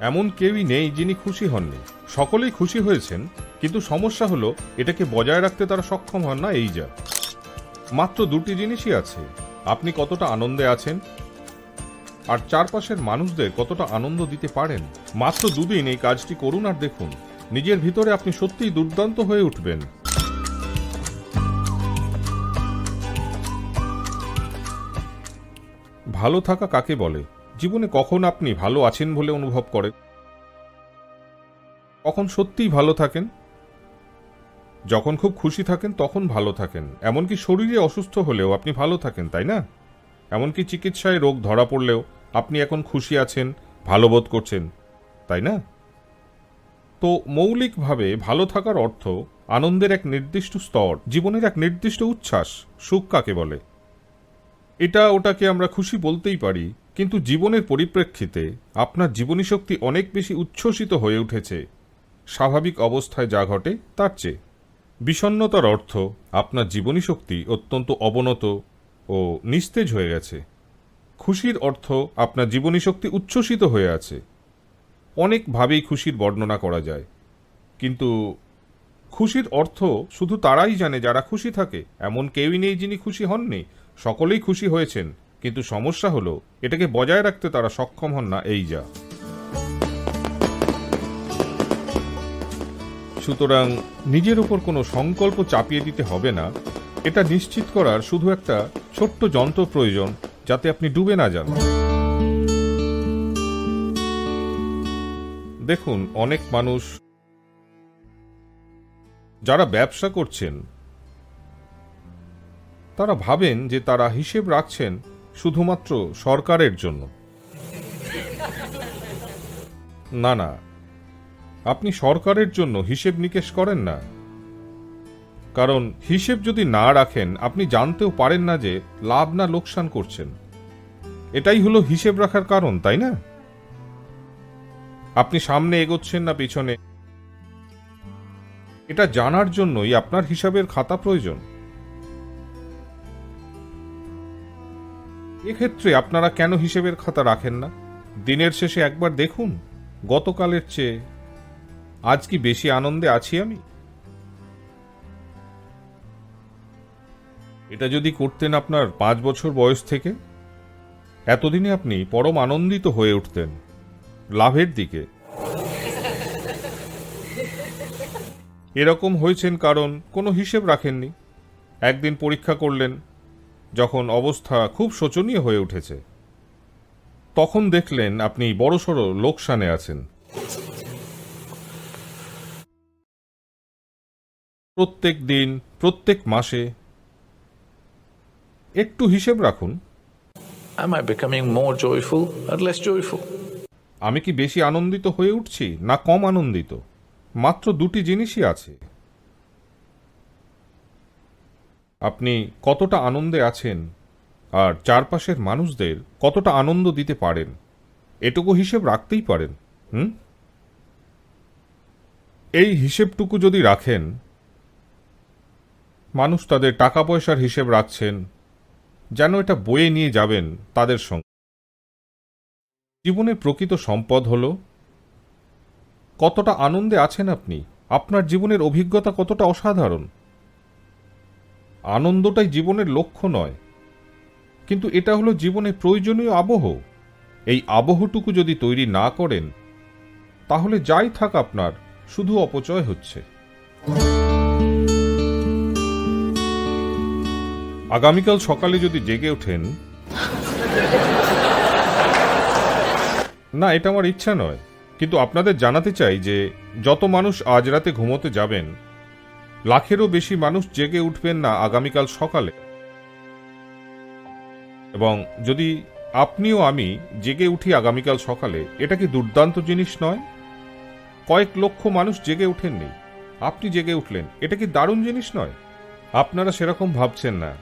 এমন কেউই নেই যিনি খুশি হননি। সকলেই খুশি হয়েছেন, কিন্তু সমস্যা হলো এটাকে বজায় রাখতে তারা সক্ষম হন না এই যা। মাত্র দুটি জিনিসই আছে। আপনি কতটা আনন্দে আছেন? আর চারপাশের মানুষদের কতটা আনন্দ দিতে পারেন? মাত্র দুদিন এই কাজটি করুন আর দেখুন। নিজের ভিতরে আপনি সত্যিই দুর্দান্ত হয়ে উঠবেন। ভালো থাকা কাকে বলে? জীবনে কখন আপনি ভালো আছেন বলে অনুভব করেন? কখন সত্যিই ভালো থাকেন? যখন খুব খুশি থাকেন, তখন ভালো থাকেন। এমনকি শরীরে অসুস্থ হলেও আপনি ভালো থাকেন, তাই না? এমনকি চিকিৎসায় রোগ ধরা পড়লেও আপনি এখন খুশি আছেন, ভালো বোধ করছেন, তাই না? তো মৌলিকভাবে ভালো থাকার অর্থ আনন্দের এক নির্দিষ্ট স্তর, জীবনের এক নির্দিষ্ট উচ্ছ্বাস, সুখ কাকে বলে? এটা ওটাকে আমরা খুশি বলতেই পারি কিন্তু জীবনের পরিপ্রেক্ষিতে আপনার জীবনী শক্তি অনেক বেশি উচ্ছ্বসিত হয়ে উঠেছে। স্বাভাবিক অবস্থায় যা ঘটে, তার চেয়ে। বিষণ্নতার অর্থ আপনার জীবনী শক্তি অত্যন্ত অবনত ও নিস্তেজ হয়ে গেছে। খুশির অর্থ আপনার জীবনী শক্তি উচ্ছ্বসিত হয়ে আছে। অনেকভাবেই খুশির বর্ণনা করা যায়। কিন্তু খুশির অর্থ শুধু তারাই জানে যারা খুশি থাকে। এমন কেউই নেই যিনি খুশি হননি। সকলেই খুশি হয়েছেন। কিন্তু সমস্যা হলো, এটাকে বজায় রাখতে তারা সক্ষম হন না এই যা। সুতরাং নিজের উপর কোনো সংকল্প চাপিয়ে দিতে হবে না, এটা নিশ্চিত করার শুধু একটা ছোট্ট যন্ত্র প্রয়োজন, যাতে আপনি ডুবে না যান। দেখুন, অনেক মানুষ যারা ব্যবসা করছেন, তারা ভাবেন যে তারা হিসেব রাখছেন শুধুমাত্র সরকারের জন্য। না না, আপনি সরকারের জন্য হিসেব নিকেশ করেন না। কারণ হিসেব যদি না রাখেন, আপনি জানতেও পারেন না যে লাভ না লোকসান করছেন। এটাই হলো হিসেব রাখার কারণ, তাই না? আপনি সামনে এগোচ্ছেন না পিছনে। এটা জানার জন্যই আপনার হিসাবের খাতা প্রয়োজন। এক্ষেত্রে আপনারা কেন হিসেবের খাতা রাখেন না? দিনের শেষে একবার দেখুন, গতকালের চেয়ে আজ কি বেশি আনন্দে আছি আমি? এটা যদি করতেন আপনার পাঁচ বছর বয়স থেকে, এতদিনে আপনি পরম আনন্দিত হয়ে উঠতেন, লাভের দিকে। এরকম হয়েছেন কারণ কোনো হিসেব রাখেননি। একদিন পরীক্ষা করলেন যখন অবস্থা খুব শোচনীয় হয়ে উঠেছে। তখন দেখলেন আপনি বড়সড় লোকসানে আছেন। প্রত্যেক দিন প্রত্যেক মাসে একটু হিসেব রাখুন। Am I becoming more joyful or less joyful? আমি কি বেশি আনন্দিত হয়ে উঠছি না কম আনন্দিত? মাত্র দুটি জিনিসই আছে। আপনি কতটা আনন্দে আছেন আর চারপাশের মানুষদের কতটা আনন্দ দিতে পারেন, এটুকু হিসেব রাখতেই পারেন, হুম? এই হিসেবটুকু যদি রাখেন, মানুষ তাদের টাকা পয়সার হিসেব রাখছেন, যেন এটা বয়ে নিয়ে যাবেন তাদের সঙ্গে। জীবনের প্রকৃত সম্পদ হল, কতটা আনন্দে আছেন আপনি, আপনার জীবনের অভিজ্ঞতা কতটা অসাধারণ। আনন্দটাই জীবনের লক্ষ্য নয়। কিন্তু এটা হলো জীবনে প্রয়োজনীয় আবহ। এই আবহটুকু যদি তৈরি না করেন, তাহলে যাই থাক আপনার, শুধু অপচয় হচ্ছে। আগামীকাল সকালে যদি জেগে ওঠেন, না, এটা আমার ইচ্ছা নয়। কিন্তু আপনাদের জানাতে চাই যে, যত মানুষ আজ রাতে ঘুমোতে যাবেন লাখেরও বেশি মানুষ জেগে উঠবেন না আগামীকাল সকালে। এবং যদি আপনিও আমি জেগে উঠি আগামীকাল সকালে, এটা কি দুর্দান্ত জিনিস নয়? কয়েক লক্ষ মানুষ জেগে ওঠেননি। আপনি জেগে উঠলেন, এটা কি দারুণ জিনিস নয়? আপনারা সেরকম ভাবছেন না।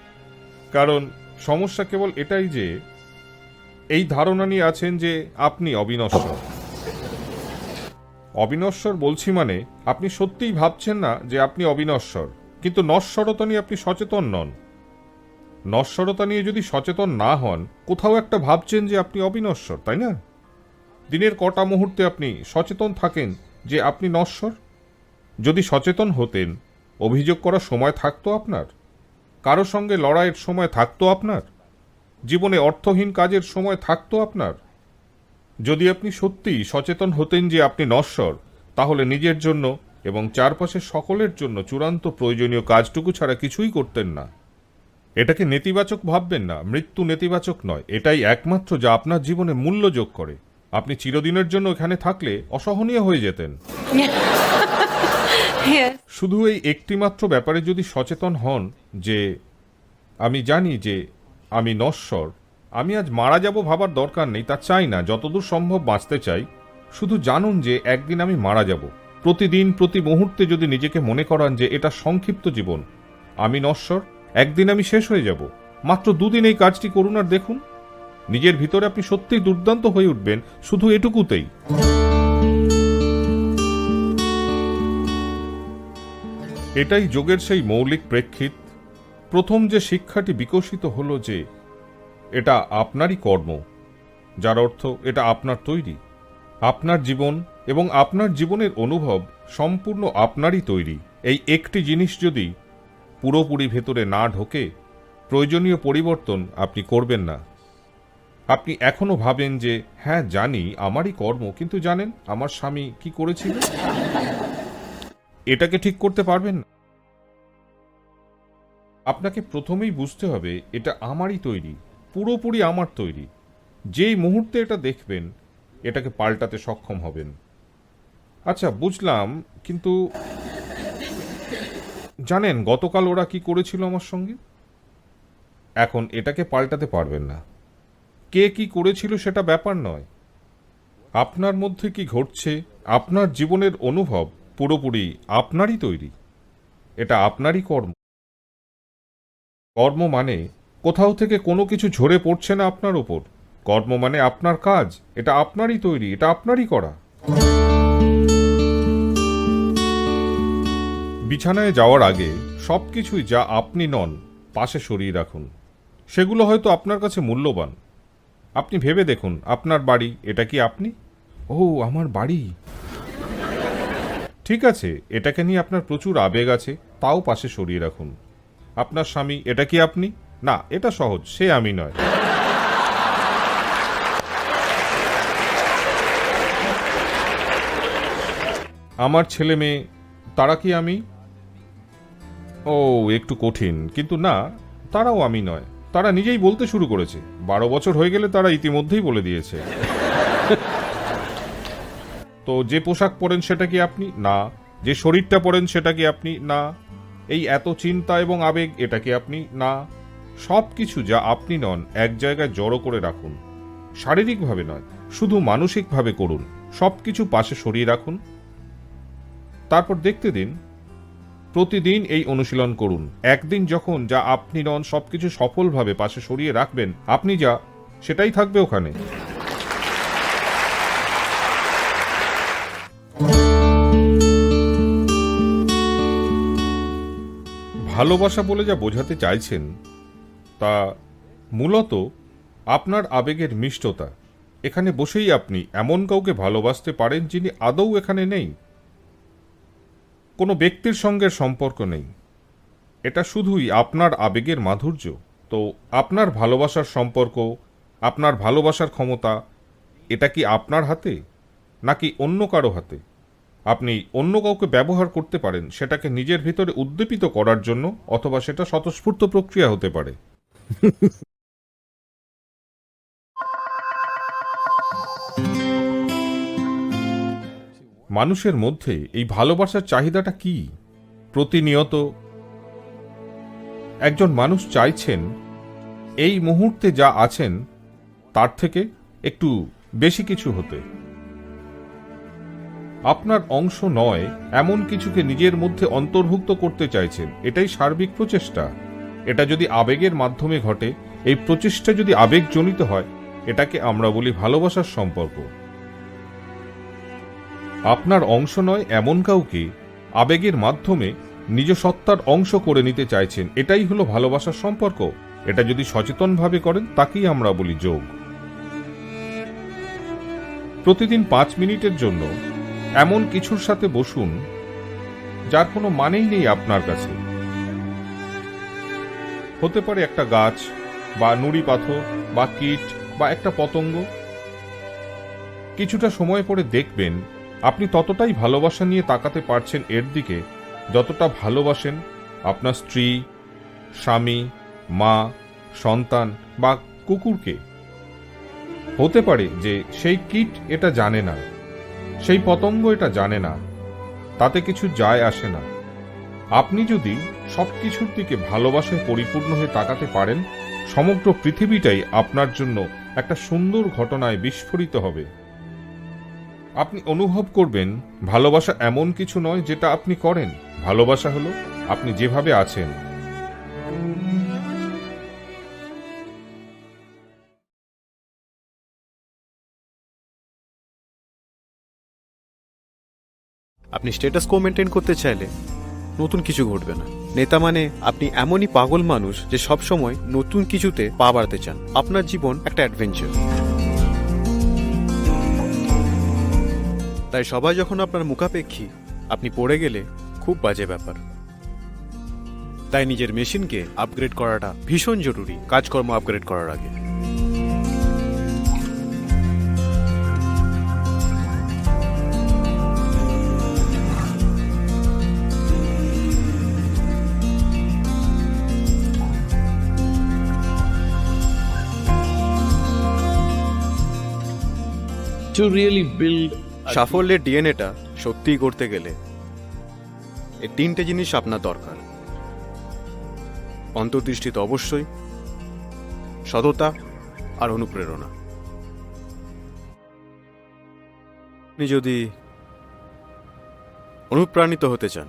কারণ সমস্যা কেবল এটাই যে, এই ধারণা নিয়ে আছেন যে আপনি অবিনশ্বর। অবিনশ্বর বলছি মানে আপনি সত্যিই ভাবছেন না যে আপনি অবিনশ্বর, কিন্তু নশ্বরতা নিয়ে আপনি সচেতন নন। নশ্বরতা নিয়ে যদি সচেতন না হন, কোথাও একটা ভাবছেন যে আপনি অবিনশ্বর, তাই না? দিনের কটা মুহূর্তে আপনি সচেতন থাকেন যে আপনি নশ্বর? যদি সচেতন হতেন, অভিযোগ করার সময় থাকতো আপনার? কারও সঙ্গে লড়াইয়ের সময় থাকতো আপনার? জীবনে অর্থহীন কাজের সময় থাকতো আপনার? যদি আপনি সত্যিই সচেতন হতেন যে আপনি নশ্বর তাহলে নিজের জন্য এবং চারপাশের সকলের জন্য চূড়ান্ত প্রয়োজনীয় কাজটুকু ছাড়া কিছুই করতেন না। এটাকে নেতিবাচক ভাববেন না মৃত্যু নেতিবাচক নয় এটাই একমাত্র যা আপনার জীবনে মূল্য যোগ করে। আপনি চিরদিনের জন্য এখানে থাকলে অসহনীয় হয়ে যেতেন। শুধু এই একটিমাত্র ব্যাপারে যদি সচেতন হন যে আমি জানি যে আমি নশ্বর আমি আজ মারা যাব ভাবার দরকার নেই, তা চাই না। যতদূর সম্ভব বাঁচতে চাই। শুধু জানুন যে একদিন আমি মারা যাব। প্রতিদিন, প্রতি মুহূর্তে যদি নিজেকে মনে করান যে এটা সংক্ষিপ্ত জীবন। আমি নশ্বর, একদিন আমি শেষ হয়ে যাব। মাত্র দুদিন এই কাজটি করুন আর দেখুন। নিজের ভিতরে আপনি সত্যিই দুর্দান্ত হয়ে উঠবেন, শুধু এটুকুতেই। এটাই যোগের সেই মৌলিক প্রেক্ষিত। প্রথম যে শিক্ষাটি বিকশিত হলো যে এটা আপনারই কর্ম, যার অর্থ এটা আপনার তৈরি। আপনার জীবন এবং আপনার জীবনের অনুভব সম্পূর্ণ আপনারই তৈরি। এই একটি জিনিস যদি পুরোপুরি ভেতরে না ঢোকে, প্রয়োজনীয় পরিবর্তন আপনি করবেন না। আপনি এখনও ভাবেন যে হ্যাঁ জানি, আমারই কর্ম, কিন্তু জানেন, আমার স্বামী কি করেছিল? এটাকে ঠিক করতে পারবেন না। আপনাকে প্রথমেই বুঝতে হবে, এটা আমারই তৈরি। পুরোপুরি আমার তৈরি। যেই মুহূর্তে এটা দেখবেন, এটাকে পাল্টাতে সক্ষম হবেন। আচ্ছা বুঝলাম, কিন্তু জানেন গতকাল ওরা কি করেছিল আমার সঙ্গে? এখন এটাকে পাল্টাতে পারবেন না। কে কি করেছিল সেটা ব্যাপার নয়। আপনার মধ্যে কি ঘটছে, আপনার জীবনের অনুভব পুরোপুরি আপনারই তৈরি। এটা আপনারই কর্ম। কর্ম মানে কোথাও থেকে কোনো কিছু ঝরে পড়ছে না আপনার ওপর। কর্ম মানে আপনার কাজ। এটা আপনারই তৈরি, এটা আপনারই করা। বিছানায় যাওয়ার আগে সব কিছুই যা আপনি নন, পাশে সরিয়ে রাখুন। সেগুলো হয়তো আপনার কাছে মূল্যবান। আপনি ভেবে দেখুন, আপনার বাড়ি, এটা কি আপনি? ও, আমার বাড়ি। ঠিক আছে, এটাকে নিয়ে আপনার প্রচুর আবেগ আছে, তাও পাশে সরিয়ে রাখুন। আপনার স্বামী, এটা কি আপনি? না, এটা সহজ, সে আমি নয়। আমার ছেলে মেয়ে, তারা কি আমি? ও, একটু কঠিন, কিন্তু না, তারাও আমি নয়। তারা নিজেই বলতে শুরু করেছে। বারো বছর হয়ে গেলে তারা ইতিমধ্যেই বলে দিয়েছে। তো যে পোশাক পরেন সেটা কি আপনি? না। যে শরীরটা পরেন সেটা কি আপনি? না। এই এত চিন্তা এবং আবেগ, এটা কি আপনি? না। সব কিছু যা আপনি নন এক জায়গায় জড়ো করে রাখুন। শারীরিকভাবে নয়, শুধু মানসিকভাবে করুন। সব কিছু পাশে সরিয়ে রাখুন। তারপর দেখতে দিন, প্রতিদিন এই অনুশীলন করুন। একদিন যখন যা আপনি নন, সবকিছু সফলভাবে পাশে সরিয়ে রাখবেন, আপনি যা, সেটাই থাকবে ওখানে। ভালোবাসা বলে যা বোঝাতে চাইছেন তা মূলত আপনার আবেগের মিষ্টতা। এখানে বসেই আপনি এমন কাউকে ভালোবাসতে পারেন যিনি আদৌ এখানে নেই। কোনো ব্যক্তির সঙ্গে সম্পর্ক নেই। এটা শুধুই আপনার আবেগের মাধুর্য। তো আপনার ভালোবাসার সম্পর্ক, আপনার ভালোবাসার ক্ষমতা, এটা কি আপনার হাতে? নাকি অন্য কারও হাতে? আপনি অন্য কাউকে ব্যবহার করতে পারেন, সেটাকে নিজের ভিতরে উদ্দীপিত করার জন্য, অথবা সেটা স্বতঃস্ফূর্ত প্রক্রিয়া হতে পারে। মানুষের মধ্যে এই ভালোবাসার চাহিদাটা কি? প্রতিনিয়ত একজন মানুষ চাইছেন, এই মুহূর্তে যা আছেন, তার থেকে একটু বেশি কিছু হতে। আপনার অংশ নয়, এমন কিছুকে নিজের মধ্যে অন্তর্ভুক্ত করতে চাইছেন, এটাই সার্বিক প্রচেষ্টা। এটা যদি আবেগের মাধ্যমে ঘটে, এই প্রচেষ্টা যদি আবেগজনিত হয়, এটাকে আমরা বলি ভালোবাসার সম্পর্ক। আপনার অংশ নয় এমন কাউকে আবেগের মাধ্যমে নিজ সত্তার অংশ করে নিতে চাইছেন। এটাই হলো ভালোবাসার সম্পর্ক। এটা যদি সচেতনভাবে করেন, তাকেই আমরা বলি যোগ। প্রতিদিন পাঁচ মিনিটের জন্য এমন কিছুর সাথে বসুন, যার কোনো মানেই নেই আপনার কাছে। হতে পারে একটা গাছ, বা নুড়ি পাথর, বা কীট, বা একটা পতঙ্গ। কিছুটা সময় পরে দেখবেন, আপনি ততটাই ভালোবাসা নিয়ে তাকাতে পারছেন এর দিকে, যতটা ভালোবাসেন আপনার স্ত্রী, স্বামী, মা, সন্তান, বা কুকুরকে। হতে পারে যে সেই কীট এটা জানে না, সেই পতঙ্গ এটা জানে না, তাতে কিছু যায় আসে না। আপনি যদি সবকিছুর দিকে ভালোবাসায় পরিপূর্ণ হয়ে তাকাতে পারেন, সমগ্র পৃথিবীটাই আপনার জন্য একটা সুন্দর ঘটনায় বিস্ফোরিত হবে। আপনি অনুভব করবেন, ভালোবাসা এমন কিছু নয় যেটা আপনি করেন। ভালোবাসা হলো আপনি যেভাবে আছেন। আপনি স্ট্যাটাস কো মেনটেন করতে চাইলে নতুন কিছু ঘটবে না। নেতা মানে আপনি এমনই পাগল মানুষ যে সব সময় নতুন কিছুতে পা বাড়াতে চান। আপনার জীবন একটা অ্যাডভেঞ্চার তাই সবাই যখন আপনার মুখাপেক্ষী, আপনি পড়ে গেলে খুব বাজে ব্যাপার। তাই নিজের মেশিনকে আপগ্রেড করাটা ভীষণ জরুরি, কাজকর্ম আপগ্রেড করার আগে। সাফল্যের ডিএনএটা সত্যিই করতে গেলে এই তিনটে জিনিস আপনার দরকার। অন্তর্দৃষ্টি তো অবশ্যই, সততা আর অনুপ্রেরণা। আপনি যদি অনুপ্রাণিত হতে চান,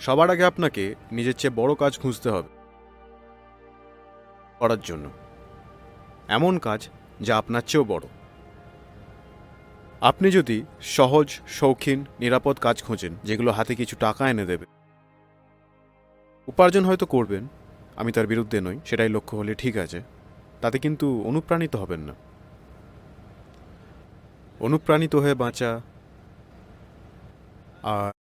সবার আগে আপনাকে নিজের চেয়ে বড় কাজ খুঁজতে হবে। করার জন্য। এমন কাজ যা আপনার চেয়েও বড়। আপনি যদি সহজ শৌখিন নিরাপদ কাজ খোঁজেন যেগুলো হাতে কিছু টাকা এনে দেবে। উপার্জন হয়তো করবেন আমি তার বিরুদ্ধে নই সেটাই লক্ষ্য হলে ঠিক আছে তাতে কিন্তু অনুপ্রাণিত হবেন না। অনুপ্রাণিত হয়ে বাঁচা আর.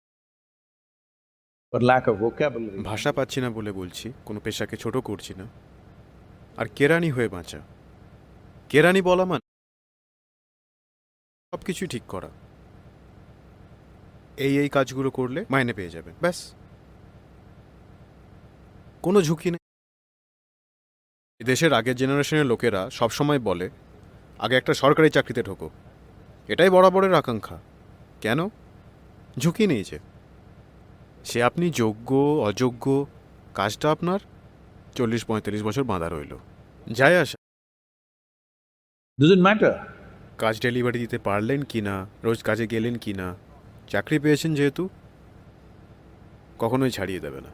ভাষা পাচ্ছি না বলে বলছি কোনো পেশাকে ছোট করছি না। আর কেরানি হয়ে বাঁচা। কেরানি বলা মানে? সব কিছুই ঠিক করা। এই এই কাজগুলো করলে মাইনে পেয়ে যাবেন, ব্যাস। কোনো ঝুঁকি নেই। দেশের আগের জেনারেশনের লোকেরা সবসময় বলে, আগে একটা সরকারি চাকরিতে ঢোকো। এটাই বরাবরের আকাঙ্ক্ষা। কেন? ঝুঁকি নেই যে। সে আপনি যোগ্য, অযোগ্য, কাজটা আপনার চল্লিশ পঁয়তাল্লিশ বছর বাঁধা রইল। যাই আসা। It matter? কাজ ডেলিভারি দিতে পারলেন কি না রোজ কাজে গেলেন কি না চাকরি পেয়েছেন যেহেতু কখনোই ছাড়িয়ে দেবে না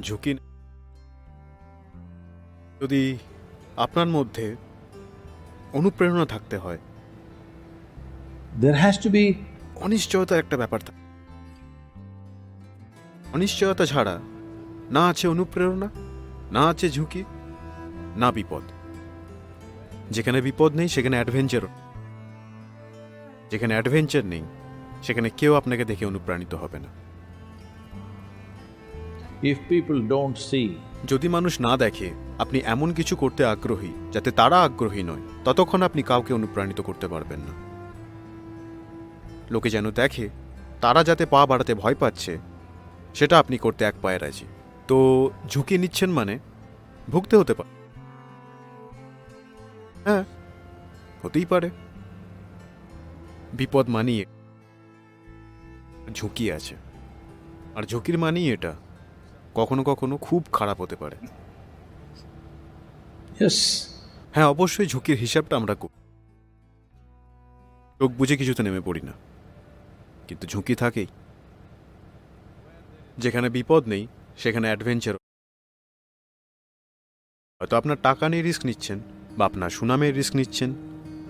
ঝুঁকি। যদি আপনার মধ্যে অনুপ্রেরণা থাকতে হয় There has to be অনিশ্চয়তার একটা ব্যাপার থাকে অনিশ্চয়তা ছাড়া না আছে অনুপ্রেরণা না আছে ঝুঁকি না বিপদ যেখানে বিপদ নেই সেখানে অ্যাডভেঞ্চার যেখানে অ্যাডভেঞ্চার নেই সেখানে কেউ আপনাকে দেখে অনুপ্রাণিত হবে না। If people don't see যদি মানুষ না দেখে আপনি এমন কিছু করতে আগ্রহী যাতে তারা আগ্রহী নয় ততক্ষণ আপনি কাউকে অনুপ্রাণিত করতে পারবেন না। লোকে যেন দেখে তারা যাতে পা বাড়াতে ভয় পাচ্ছে সেটা আপনি করতে এক পায়ে রাজি। তো ঝুঁকি নিচ্ছেন মানে ভুগতে হতে পারে হ্যাঁ। হতেই পারে। বিপদ মানিয়ে ঝুঁকি আছে। আর ঝুঁকির মানেই এটা কখনো কখনো খুব খারাপ হতে পারে। হ্যাঁ অবশ্যই ঝুঁকির হিসাবটা আমরা করি। চোখ বুঝে কিছুতে নেমে পড়ি না। কিন্তু ঝুঁকি থাকেই। যেখানে বিপদ নেই সেখানে অ্যাডভেঞ্চার হয়তো আপনার টাকা নিয়ে রিস্ক নিচ্ছেন। বা আপনার সুনামের রিস্ক নিচ্ছেন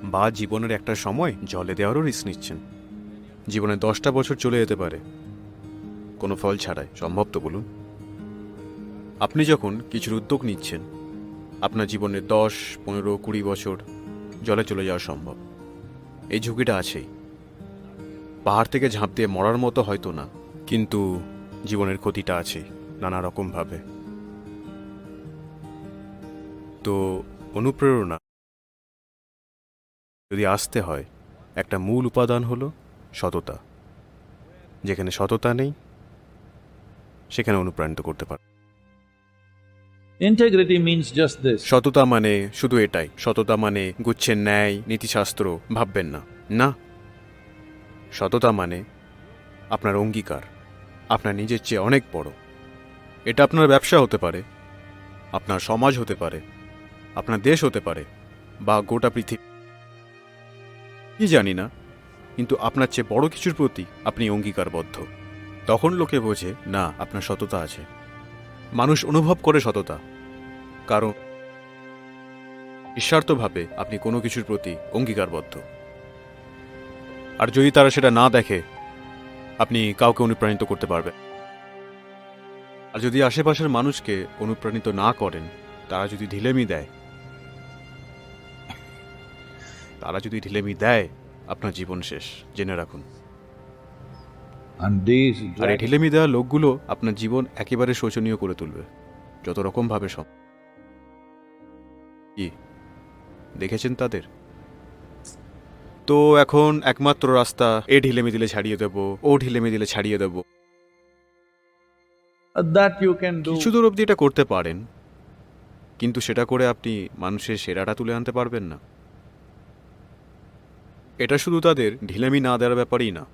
বা জীবনের একটা সময় জলে দেওয়ারও রিস্ক নিচ্ছেন। জীবনে দশটা বছর চলে যেতে পারে। কোনো ফল ছাড়াই, সম্ভব তো বলুন। আপনি যখন কিছুর উদ্যোগ নিচ্ছেন, আপনার জীবনে দশ, পনেরো, কুড়ি বছর জলে চলে যাওয়া সম্ভব। এই ঝুঁকিটা আছেই। পাহাড় থেকে ঝাঁপ দিয়ে মরার মতো হয়তো না, কিন্তু জীবনের ক্ষতিটা আছেই, নানা রকমভাবে তো অনুপ্রেরণা। যদি আসতে হয় একটা মূল উপাদান হলো সততা। যেখানে সততা নেই সেখানে অনুপ্রাণিত করতে পারে। Integrity means just this. সততা মানে শুধু এটাই। সততা মানে গুচ্ছের ন্যায় নীতিশাস্ত্র ভাববেন না। না। সততা মানে আপনার অঙ্গীকার। আপনার নিজের চেয়ে অনেক বড়। এটা আপনার ব্যবসা হতে পারে। আপনার সমাজ হতে পারে। আপনার দেশ হতে পারে বা গোটা পৃথিবী। কি জানি না, কিন্তু আপনার চেয়ে বড় কিছুর প্রতি আপনি অঙ্গীকারবদ্ধ। তখন লোকে বোঝে, না, আপনার সততা আছে। মানুষ অনুভব করে সততা, কারণ নিঃস্বার্থভাবে আপনি কোনো কিছুর প্রতি অঙ্গীকারবদ্ধ। আর যদি তারা সেটা না দেখে, আপনি কাউকে অনুপ্রাণিত করতে পারবেন আর যদি আশেপাশের মানুষকে অনুপ্রাণিত না করেন, তারা যদি ঢিলেমি দেয় তারা যদি ঢিলেমি দেয় আপনার জীবন শেষ। জেনে রাখুন। আর এই ঢিলেমি দেওয়া লোকগুলো আপনার জীবন একেবারে শোচনীয় করে তুলবে। যত রকম ভাবে সব কি? দেখেছেন তাদের? তো এখন একমাত্র রাস্তা এ ঢিলেমি দিলে ছাড়িয়ে দেব ও ঢিলেমি দিলে ছাড়িয়ে দেব. কিছু দূর অব্দি এটা করতে পারেন কিন্তু সেটা করে আপনি মানুষের সেরাটা তুলে আনতে পারবেন না। এটা শুধু তাদের ঢিলেমি না দেওয়ার ব্যাপারই না,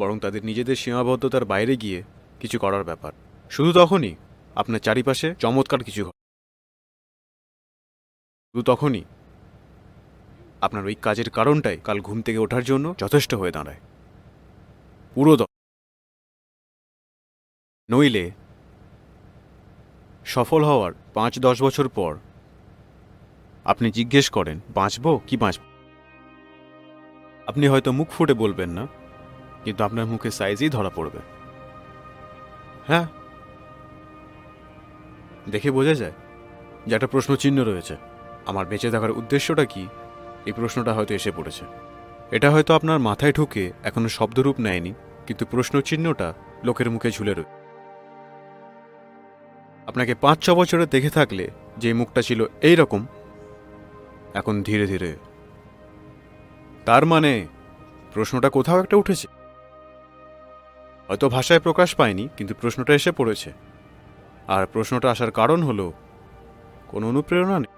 বরং তাদের নিজেদের সীমাবদ্ধতার বাইরে গিয়ে কিছু করার ব্যাপার। শুধু তখনই আপনার চারিপাশে চমৎকার কিছু শুধু তখনই আপনার ওই কাজের কারণটাই কাল ঘুম থেকে ওঠার জন্য যথেষ্ট হয়ে দাঁড়ায়। পুরো নইলে সফল হওয়ার পাঁচ দশ বছর পর আপনি জিজ্ঞেস করেন, বাঁচব কি বাঁচব? আপনি হয়তো মুখ ফুটে বলবেন না, কিন্তু আপনার মুখে সাইজই ধরা পড়বে। হ্যাঁ। দেখে বোঝা যায় যে একটা প্রশ্ন চিহ্ন রয়েছে। আমার বেঁচে থাকার উদ্দেশ্যটা কি? এই প্রশ্নটা হয়তো এসে পড়েছে। এটা হয়তো আপনার মাথায় ঢুকে এখনও শব্দরূপ নেয়নি, কিন্তু প্রশ্ন চিহ্নটা লোকের মুখে ঝুলে রয়েছে আপনাকে পাঁচ ছ বছরে দেখে থাকলে যে মুখটা ছিল এই রকম এখন ধীরে ধীরে তার মানে প্রশ্নটা কোথাও একটা উঠেছে। হয়তো ভাষায় প্রকাশ পায়নি কিন্তু প্রশ্নটা এসে পড়েছে। আর প্রশ্নটা আসার কারণ হলো কোনো অনুপ্রেরণা নেই।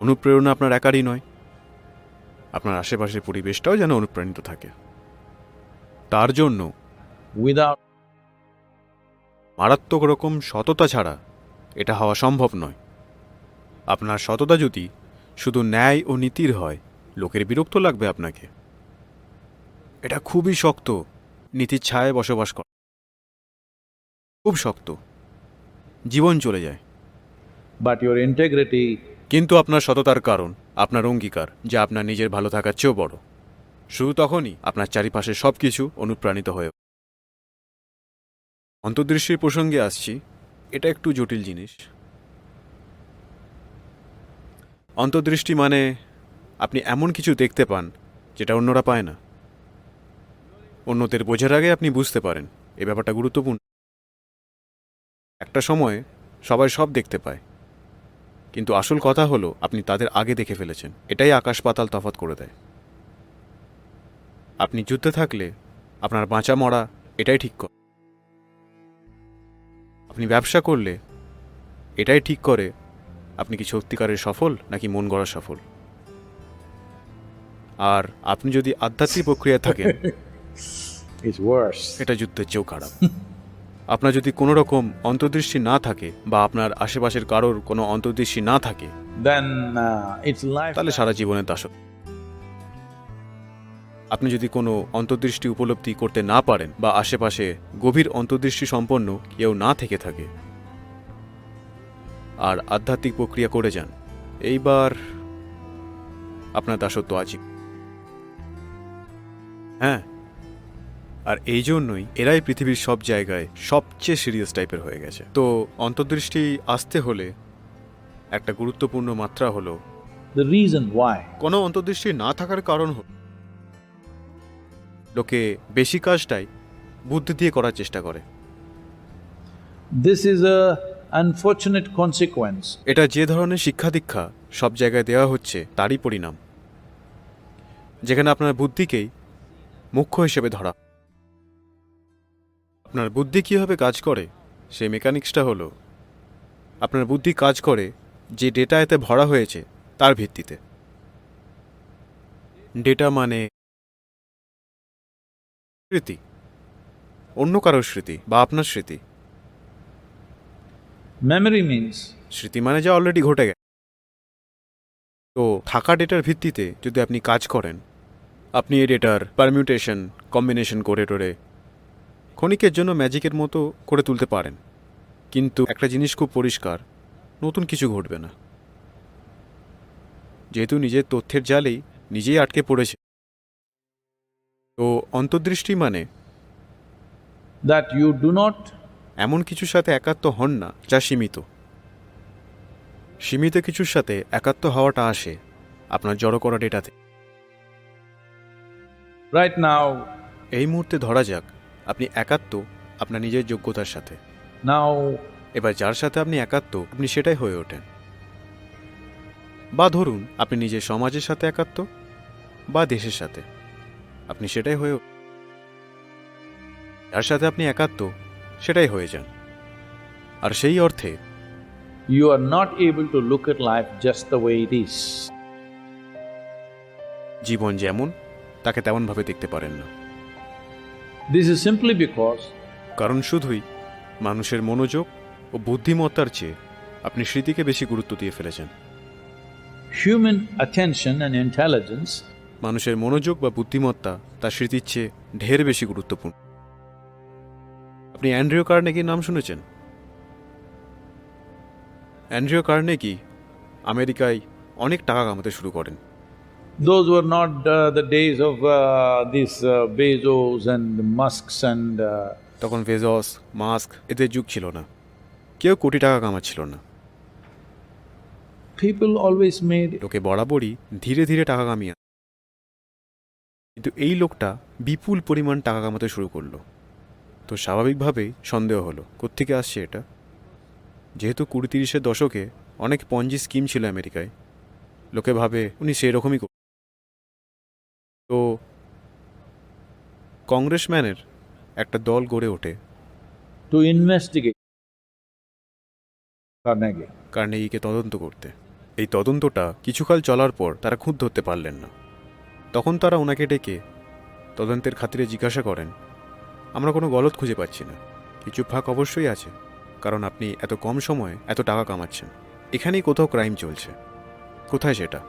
অনুপ্রেরণা আপনার একারই নয়। আপনার আশেপাশের পরিবেশটাও যেন অনুপ্রাণিত থাকে। তার জন্য without মারাত্মক রকম সততা ছাড়া এটা হওয়া সম্ভব নয়। আপনার সততা যদি শুধু ন্যায় ও নীতির হয়। লোকের বিরক্ত লাগবে আপনাকে। এটা খুবই শক্ত। নীতির ছায়ে বসবাস কর। খুব শক্ত। জীবন চলে যায়। বাট ইউর integrity কিন্তু আপনার সততার কারণ আপনার অঙ্গীকার যা আপনার নিজের ভালো থাকার চেয়েও বড়। শুধু তখনই আপনার চারিপাশে সব কিছু অনুপ্রাণিত হয়ে। অন্তর্দৃষ্টির প্রসঙ্গে আসছি। এটা একটু জটিল জিনিস। অন্তর্দৃষ্টি মানে আপনি এমন কিছু দেখতে পান যেটা অন্যরা পায় না। অন্যদের বোঝার আগে আপনি বুঝতে পারেন এই ব্যাপারটা গুরুত্বপূর্ণ। একটা সময় সবাই সব দেখতে পায়, কিন্তু আসল কথা হলো আপনি তাদের আগে দেখে ফেলেছেন, এটাই আকাশ পাতাল তফাত করে দেয়। আপনি যুদ্ধে থাকলে আপনার বাঁচা মরা এটাই ঠিক করে আপনি ব্যবসা করলে এটাই ঠিক করে আপনি কি সত্যিকারের সফল নাকি মন গড়া সফল আর আপনি যদি আধ্যাত্মিক প্রক্রিয়া থাকেন. এটা যুদ্ধের চেয়েও খারাপ আপনার যদি কোনো রকম অন্তর্দৃষ্টি না থাকে বা আপনার আশেপাশের কারোর কোনো অন্তর্দৃষ্টি না থাকে uh. তাহলে সারা জীবনের দাসত্ব আপনি যদি কোনো অন্তর্দৃষ্টি উপলব্ধি করতে না পারেন বা আশেপাশে গভীর অন্তর্দৃষ্টি সম্পন্ন কেউ না থেকে থাকে আর আধ্যাত্মিক প্রক্রিয়া করে যান। এইবার আপনার দাসত্ব আজীব হ্যাঁ। আর এই জন্যই এরাই পৃথিবীর সব জায়গায় সবচেয়ে সিরিয়াস টাইপের হয়ে গেছে। তো অন্তর্দৃষ্টি আসতে হলে একটা গুরুত্বপূর্ণ মাত্রা হলো The reason why. কোনো অন্তর্দৃষ্টি না থাকার কারণ হল লোকে বেশি কাজটাই বুদ্ধি দিয়ে করার চেষ্টা করে। This is a unfortunate consequence. এটা যে ধরনের শিক্ষা দীক্ষা সব জায়গায় দেওয়া হচ্ছে, তারই পরিণাম। যেখানে আপনার বুদ্ধিকেই মুখ্য হিসেবে ধরা। আপনার বুদ্ধি কীভাবে কাজ করে, সেই মেকানিক্সটা হলো, আপনার বুদ্ধি কাজ করে যে ডেটা এতে ভরা হয়েছে, তার ভিত্তিতে। ডেটা মানে স্মৃতি, অন্য কারোর স্মৃতি বা আপনার স্মৃতি। Memory means স্মৃতি মানে যা অলরেডি ঘটে গেছে। তো থাকা ডেটার ভিত্তিতে যদি আপনি কাজ করেন আপনি এই ডেটার পারমিউটেশন কম্বিনেশন করে টোরে ক্ষণিকের জন্য ম্যাজিকের মতো করে তুলতে পারেন। কিন্তু একটা জিনিস খুব পরিষ্কার নতুন কিছু ঘটবে না। যেহেতু নিজের তথ্যের জালেই নিজেই আটকে পড়েছে। তো অন্তর্দৃষ্টি মানে দ্যাট ইউ ডু not এমন কিছুর সাথে একাত্ম হন না যা সীমিত। সীমিত কিছুর সাথে একাত্ম হওয়াটা আসে আপনার জড়ো করা ডেটাতে। Right now এই মুহূর্তে ধরা যাক আপনি একাত্ম আপনার নিজের যোগ্যতার সাথে। now এবার যার সাথে আপনি একাত্ম আপনি সেটাই হয়ে ওঠেন। বা ধরুন আপনি নিজের সমাজের সাথে একাত্ম বা দেশের সাথে। আপনি সেটাই হয়ে যার সাথে আপনি একাত্ম সেটাই হয়ে যান। আর সেই অর্থে you are not able to look at life just the way it is. জীবন যেমন তাকে তেমনভাবে দেখতে পারেন না। দিস is simply because কারণ শুধুই মানুষের মনোযোগ ও বুদ্ধিমত্তার চেয়ে আপনি স্মৃতিকে বেশি গুরুত্ব দিয়ে ফেলেছেন। হিউম্যান attention অ্যান্ড ইন্টেলিজেন্স মানুষের মনোযোগ বা বুদ্ধিমত্তা তার স্মৃতির চেয়ে ঢের বেশি গুরুত্বপূর্ণ। আপনি অ্যান্ড্রিও কার্নেগির নাম শুনেছেন? অ্যান্ড্রিও কার্নেগি আমেরিকায় অনেক টাকা কামাতে শুরু করেন। Those were not uh, the days of uh, these uh, Bezos and Musks and uh, তখন ভেজস মাস্ক এদের যুগ ছিল না। কেউ কোটি টাকা কামাচ্ছিল না। People always made লোকে বরাবরই ধীরে ধীরে টাকা কামিয়ে। কিন্তু এই লোকটা বিপুল পরিমাণ টাকা কামাতে শুরু করল। তো স্বাভাবিকভাবেই সন্দেহ হলো। কোত্থেকে আসছে এটা? যেহেতু কুড়ি তিরিশের দশকে অনেক পঞ্জি স্কিম ছিল আমেরিকায় লোকে ভাবে উনি সেই রকমই কর- তো কংগ্রেসম্যানের একটা দল গড়ে ওঠে। Investigate Carnegie. কার্নেগিকে তদন্ত করতে। এই তদন্তটা কিছুকাল চলার পর তারা খুঁত ধরতে পারলেন না। তখন তারা ওনাকে ডেকে তদন্তের খাতিরে জিজ্ঞাসা করেন আমরা কোনো গলত খুঁজে পাচ্ছি না। কিছু ফাঁক অবশ্যই আছে কারণ আপনি এত কম সময়ে এত টাকা কামাচ্ছেন। এখানেই কোথাও ক্রাইম চলছে। কোথায় সেটা?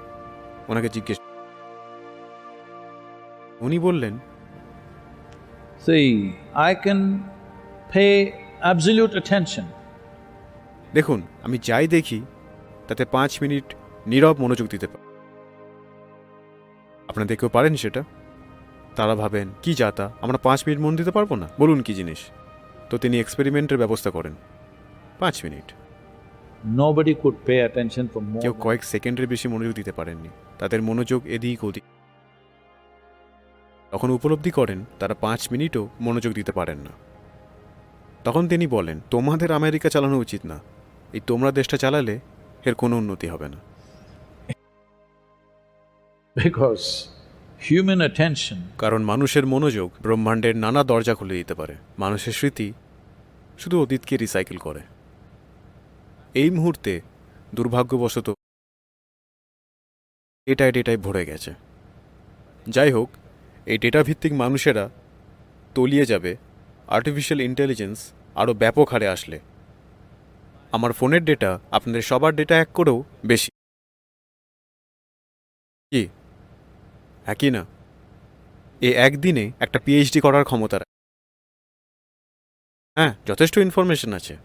ওনাকে জিজ্ঞেস উনি বললেন pay absolute attention. দেখুন আমি যাই দেখি তাতে পাঁচ মিনিট নীরব মনোযোগ দিতে পারি আপনাদের কেউ পারেন সেটা? তারা ভাবেন কি যাতা আমরা পাঁচ মিনিট মন দিতে পারব না? বলুন কি জিনিস? তো তিনি এক্সপেরিমেন্টের ব্যবস্থা করেন। পাঁচ মিনিট। Nobody could pay attention for more. কেউ কয়েক সেকেন্ডের বেশি মনোযোগ দিতে পারেননি। তাদের মনোযোগ এদিক ওদিক। তখন উপলব্ধি করেন তারা পাঁচ মিনিটও মনোযোগ দিতে পারেন না। তখন তিনি বলেন তোমাদের আমেরিকা চালানো উচিত না। এই তোমরা দেশটা চালালে এর কোনো উন্নতি হবে না। Because human attention. কারণ মানুষের মনোযোগ ব্রহ্মাণ্ডের নানা দরজা খুলে দিতে পারে। মানুষের স্মৃতি শুধু অতীতকে রিসাইকেল করে। এই মুহূর্তে দুর্ভাগ্যবশত ডেটায় ডেটায় ভরে গেছে। যাই হোক, এই ডেটা ভিত্তিক মানুষেরা তলিয়ে যাবে আর্টিফিশিয়াল ইন্টেলিজেন্স আরও ব্যাপক হারে আসলে। আমার ফোনের ডেটা আপনাদের সবার ডেটা এক করেও বেশি। কি? একই না? এ একদিনে একটা পিএইচডি করার ক্ষমতা রাখে হ্যাঁ যথেষ্ট ইনফরমেশন আছে।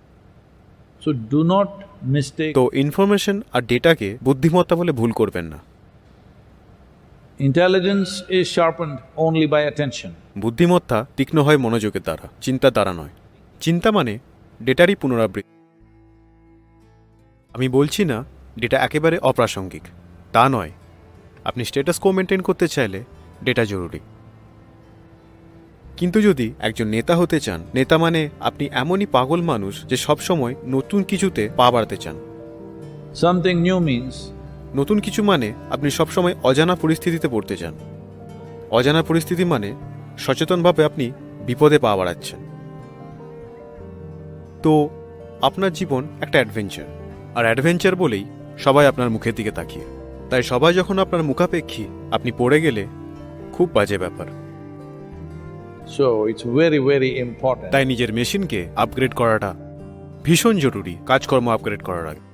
সো ডু নট mistake তো ইনফরমেশন আর ডেটাকে বুদ্ধিমত্তা বলে ভুল করবেন না। Intelligence is sharpened only by attention বুদ্ধিমত্তা তীক্ষ্ণ হয় মনোযোগের দ্বারা চিন্তার দ্বারা নয়। চিন্তা মানে ডেটারই পুনরাবৃত্তি আমি বলছি না ডেটা একেবারে অপ্রাসঙ্গিক। তা নয় আপনি স্ট্যাটাস কো মেনটেন করতে চাইলে ডেটা জরুরি। কিন্তু যদি একজন নেতা হতে চান নেতা মানে আপনি এমনই পাগল মানুষ যে সবসময় নতুন কিছুতে পা বাড়াতে চান। সামথিং নিউ means নতুন কিছু মানে আপনি সবসময় অজানা পরিস্থিতিতে পড়তে চান। অজানা পরিস্থিতি মানে সচেতনভাবে আপনি বিপদে পা বাড়াচ্ছেন। তো আপনার জীবন একটা অ্যাডভেঞ্চার আর অ্যাডভেঞ্চার বলেই সবাই আপনার মুখের দিকে তাকিয়ে। তাই সবাই যখন আপনার মুখাপেক্ষী আপনি পড়ে গেলে খুব বাজে ব্যাপার so it's very very important. তাই নিজের মেশিনকে আপগ্রেড করাটা ভীষণ জরুরি কাজকর্ম আপগ্রেড করার আগে